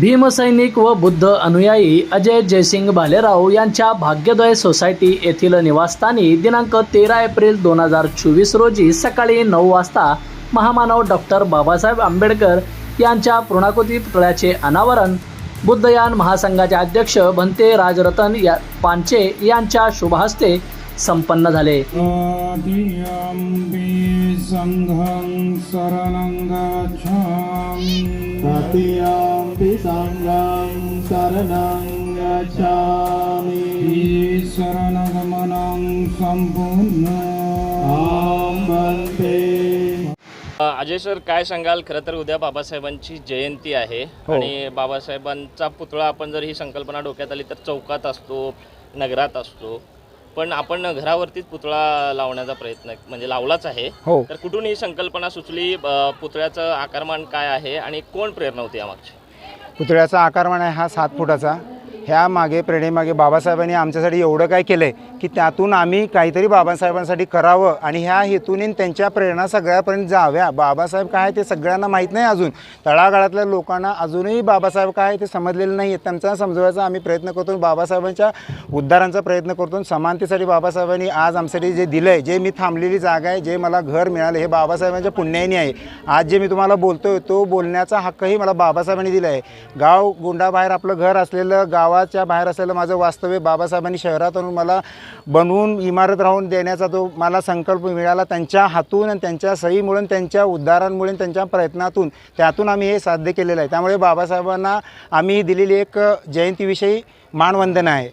भीमसैनिक व बुद्ध अनुयायी अजय जयसिंग भालेराव यांच्या भाग्यदय सोसायटी येथील निवासस्थानी दिनांक तेरा एप्रिल दोन हजार चोवीस रोजी सकाळी नऊ वाजता महामानव डॉक्टर बाबासाहेब आंबेडकर यांच्या पूर्णाकृती पुतळ्याचे अनावरण बुद्धयान महासंघाचे अध्यक्ष भंते राजरतन या पांचे यांच्या शुभहस्ते संपन्न झाले. आदियम्बि सङ्घं शरणं गच्छामि। शरणगमनं Am Bhante अजय सर काय सांगाल? खरं तर उद्या बाबासाहेबांची जयंती आहे आणि बाबासाहेबांचा पुतळा आपण जर ही संकल्पना डोक्यात आली तर चौकात असतो नगरात असतो. पण आपण घरावरतीच पुतळा लावण्याचा प्रयत्न म्हणजे लावलाच आहे. हो. तर कुठून ही संकल्पना सुचली? पुतळ्याचं आकारमान काय आहे आणि कोण प्रेरणा होती यामागची? पुतळ्याचा आकारमान आहे हा सात फुटाचा. ह्या मागे प्रेरणेमागे बाबासाहेबांनी आमच्यासाठी एवढं काय केलं आहे की त्यातून आम्ही काहीतरी बाबासाहेबांसाठी करावं आणि ह्या हेतूने त्यांच्या प्रेरणा सगळ्यापर्यंत जाव्या. बाबासाहेब काय आहे ते सगळ्यांना माहीत नाही अजून. तळागाळातल्या लोकांना अजूनही बाबासाहेब काय आहे ते समजलेलं नाही आहे त्यांचा समजवायचा आम्ही प्रयत्न करतो. बाबासाहेबांच्या उद्धारांचा प्रयत्न करतो समानतेसाठी बाबासाहेबांनी आज आमच्यासाठी जे दिलं आहे जे मी थांबलेली जागा आहे जे मला घर मिळालं हे बाबासाहेबांच्या पुण्याने आहे. आज जे मी तुम्हाला बोलतो आहे तो बोलण्याचा हक्कही मला बाबासाहेबांनी दिला आहे गाव गुंडाबाहेर आपलं घर असलेलं गावात गावाच्या बाहेर असलेलं माझं वास्तव्य बाबासाहेबांनी शहरात आणून मला बनवून इमारत राहून देण्याचा तो मला संकल्प मिळाला त्यांच्या हातून आणि त्यांच्या सहीमुळे त्यांच्या उद्धारांमुळे त्यांच्या प्रयत्नातून त्यातून आम्ही हे साध्य केलेलं आहे. त्यामुळे बाबासाहेबांना आम्ही दिलेली एक जयंतीविषयी मानवंदना आहे.